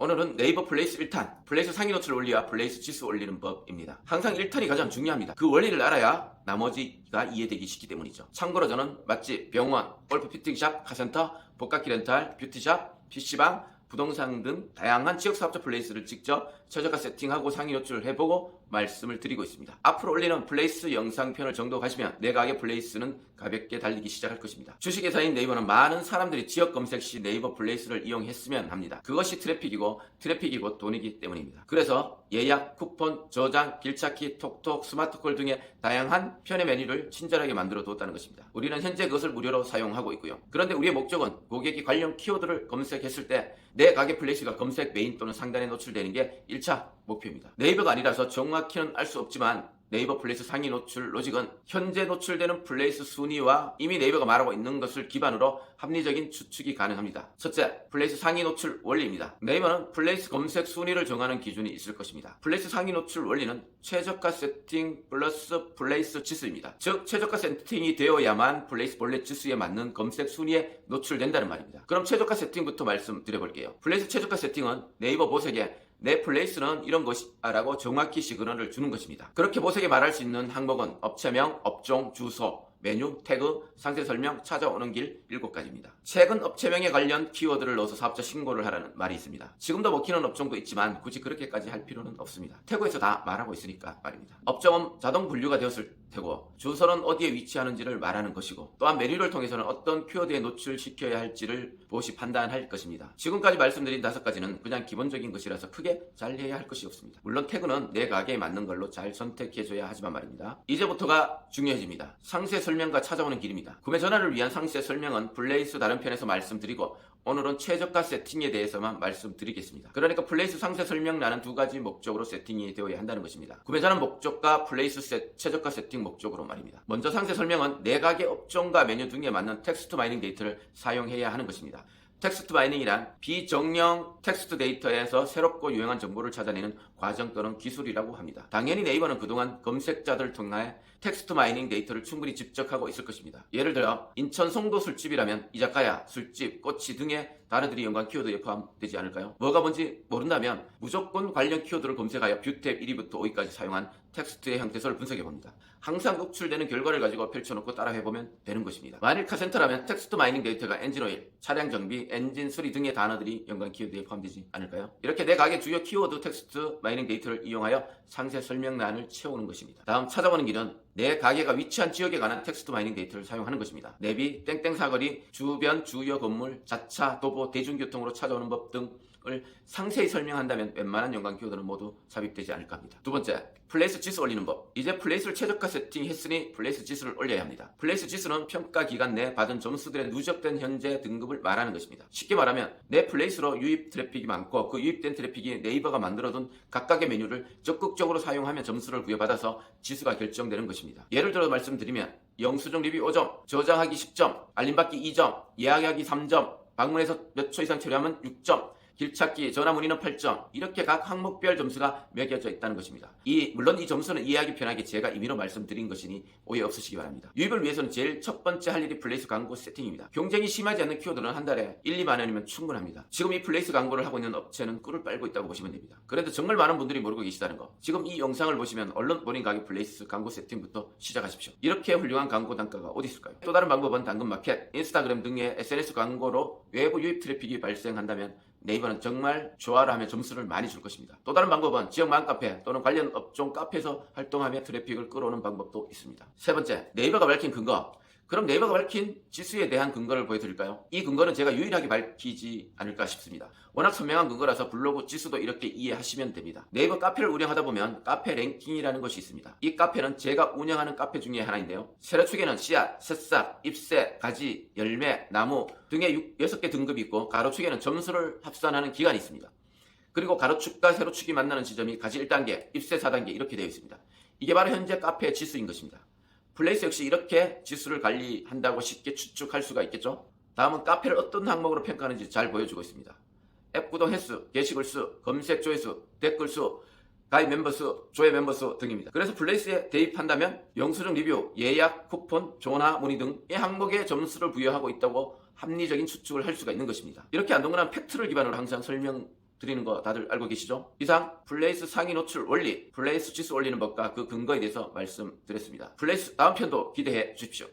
오늘은 네이버 플레이스 1탄, 플레이스 상위 노출 올리와 플레이스 지수 올리는 법입니다. 항상 1탄이 가장 중요합니다. 그 원리를 알아야 나머지가 이해되기 쉽기 때문이죠. 참고로 저는 맛집, 병원, 골프 피팅샵, 카센터, 복각기 렌탈, 뷰티샵, PC방, 부동산 등 다양한 지역 사업자 플레이스를 직접 최저가 세팅하고 상위 노출을 해보고 말씀을 드리고 있습니다. 앞으로 올리는 플레이스 영상편을 정도 가시면 내 가게 플레이스는 가볍게 달리기 시작할 것입니다. 주식회사인 네이버는 많은 사람들이 지역 검색 시 네이버 플레이스를 이용했으면 합니다. 그것이 트래픽이고 트래픽이 곧 돈이기 때문입니다. 그래서 예약, 쿠폰, 저장, 길찾기, 톡톡, 스마트콜 등의 다양한 편의 메뉴를 친절하게 만들어 두었다는 것입니다. 우리는 현재 그것을 무료로 사용하고 있고요. 그런데 우리의 목적은 고객이 관련 키워드를 검색했을 때내 가게 플레이스가 검색 메인 또는 상단에 노출되는 게 1차 목표입니다. 네이버가 아니라서 정확히는 알 수 없지만 네이버 플레이스 상위 노출 로직은 현재 노출되는 플레이스 순위와 이미 네이버가 말하고 있는 것을 기반으로 합리적인 추측이 가능합니다. 첫째, 플레이스 상위 노출 원리입니다. 네이버는 플레이스 검색 순위를 정하는 기준이 있을 것입니다. 플레이스 상위 노출 원리는 최저가 세팅 플러스 플레이스 지수입니다. 즉, 최저가 세팅이 되어야만 플레이스 본래 지수에 맞는 검색 순위에 노출된다는 말입니다. 그럼 최저가 세팅부터 말씀드려볼게요. 플레이스 최저가 세팅은 네이버 보색에 내 플레이스는 이런 것이라고 정확히 시그널을 주는 것입니다. 그렇게 보색에 말할 수 있는 항목은 업체명, 업종, 주소, 메뉴, 태그, 상세 설명, 찾아오는 길 7가지입니다. 최근 업체명에 관련 키워드를 넣어서 사업자 신고를 하라는 말이 있습니다. 지금도 먹히는 업종도 있지만 굳이 그렇게까지 할 필요는 없습니다. 태그에서 다 말하고 있으니까 말입니다. 업종은 자동 분류가 되었을 테고 주소는 어디에 위치하는지를 말하는 것이고 또한 메뉴를 통해서는 어떤 키워드에 노출시켜야 할지를 무엇이 판단할 것입니다. 지금까지 말씀드린 다섯 가지는 그냥 기본적인 것이라서 크게 잘 해야 할 것이 없습니다. 물론 태그는 내 가게에 맞는 걸로 잘 선택해줘야 하지만 말입니다. 이제부터가 중요해집니다. 상세 설명과 찾아오는 길입니다. 구매 전화를 위한 상세 설명은 플레이스 다른 편에서 말씀드리고 오늘은 최저가 세팅에 대해서만 말씀드리겠습니다. 그러니까 플레이스 상세 설명란은 두 가지 목적으로 세팅이 되어야 한다는 것입니다. 구매자는 목적과 플레이스 세- 최저가 세팅 목적으로 말입니다. 먼저 상세 설명은 내 가게 업종과 메뉴 등에 맞는 텍스트 마이닝 데이터를 사용해야 하는 것입니다. 텍스트 마이닝이란 비정령 텍스트 데이터에서 새롭고 유용한 정보를 찾아내는 과정 또는 기술이라고 합니다. 당연히 네이버는 그동안 검색자들 통해 텍스트 마이닝 데이터를 충분히 집적하고 있을 것입니다. 예를 들어 인천 송도 술집이라면 이자카야, 술집, 꼬치 등의 단어들이 연관 키워드에 포함되지 않을까요? 뭐가 뭔지 모른다면 무조건 관련 키워드를 검색하여 뷰탭 1위부터 5위까지 사용한 텍스트의 형태소를 분석해 봅니다. 항상 노출되는 결과를 가지고 펼쳐놓고 따라해보면 되는 것입니다. 만일 카센터라면 텍스트 마이닝 데이터가 엔진오일, 차량 정비, 엔진 수리 등의 단어들이 연관 키워드에 포함되지 않을까요? 이렇게 내 가게 주요 키워드 텍스트 마이닝 데이터를 이용하여 상세 설명란을 채우는 것입니다. 다음 찾아보는 길은 내 가게가 위치한 지역에 관한 텍스트 마이닝 데이터를 사용하는 것입니다. 내비, 땡땡 사거리, 주변 주요 건물, 자차, 도보, 대중교통으로 찾아오는 법 등을 상세히 설명한다면 웬만한 연관 키워드는 모두 삽입되지 않을까 합니다. 두 번째, 플레이스 지수 올리는 법. 이제 플레이스를 최저가 세팅했으니 플레이스 지수를 올려야 합니다. 플레이스 지수는 평가 기간 내 받은 점수들의 누적된 현재 등급을 말하는 것입니다. 쉽게 말하면 내 플레이스로 유입 트래픽이 많고 그 유입된 트래픽이 네이버가 만들어둔 각각의 메뉴를 적극적으로 사용하며 점수를 부여받아서 지수가 결정되는 것입니다. 예를 들어 말씀드리면 영수증 리뷰 5점, 저장하기 10점, 알림받기 2점, 예약하기 3점, 방문해서 몇 초 이상 처리하면 6점, 길찾기, 전화 문의는 8점 이렇게 각 항목별 점수가 매겨져 있다는 것입니다. 이 물론 이 점수는 이해하기 편하게 제가 임의로 말씀드린 것이니 오해 없으시기 바랍니다. 유입을 위해서는 제일 첫 번째 할 일이 플레이스 광고 세팅입니다. 경쟁이 심하지 않는 키워드는 한 달에 1, 2만 원이면 충분합니다. 지금 이 플레이스 광고를 하고 있는 업체는 꿀을 빨고 있다고 보시면 됩니다. 그런데 정말 많은 분들이 모르고 계시다는 거. 지금 이 영상을 보시면 언론 본인 가게 플레이스 광고 세팅부터 시작하십시오. 이렇게 훌륭한 광고 단가가 어디 있을까요? 또 다른 방법은 당근 마켓, 인스타그램 등의 SNS 광고로 외부 유입 트래픽이 발생한다면 네이버는 정말 좋아라 하며 점수를 많이 줄 것입니다. 또 다른 방법은 지역 맘카페 또는 관련 업종 카페에서 활동하며 트래픽을 끌어오는 방법도 있습니다. 세 번째, 네이버가 밝힌 근거. 그럼 네이버가 밝힌 지수에 대한 근거를 보여드릴까요? 이 근거는 제가 유일하게 밝히지 않을까 싶습니다. 워낙 선명한 근거라서 블로그 지수도 이렇게 이해하시면 됩니다. 네이버 카페를 운영하다 보면 카페 랭킹이라는 것이 있습니다. 이 카페는 제가 운영하는 카페 중에 하나인데요. 세로축에는 씨앗, 새싹, ip새, 가지, 열매, 나무 등의 6개 등급이 있고 가로 축에는 점수를 합산하는 기간이 있습니다. 그리고 가로축과 세로축이 만나는 지점이 가지 1단계, ip새 4단계 이렇게 되어 있습니다. 이게 바로 현재 카페의 지수인 것입니다. 플레이스 역시 이렇게 지수를 관리한다고 쉽게 추측할 수가 있겠죠? 다음은 카페를 어떤 항목으로 평가하는지 잘 보여주고 있습니다. 앱 구독 횟수, 게시글 수, 검색 조회수, 댓글 수, 가입 멤버 수, 조회 멤버 수 등입니다. 그래서 플레이스에 대입한다면 영수증 리뷰, 예약, 쿠폰, 전화, 문의 등의 항목에 점수를 부여하고 있다고 합리적인 추측을 할 수가 있는 것입니다. 이렇게 안동근한 팩트를 기반으로 항상 설명 드리는 거 다들 알고 계시죠? 이상 블레이스 상위 노출 원리, 블레이스 지수 올리는 법과 그 근거에 대해서 말씀드렸습니다. 블레이스 다음 편도 기대해 주십시오.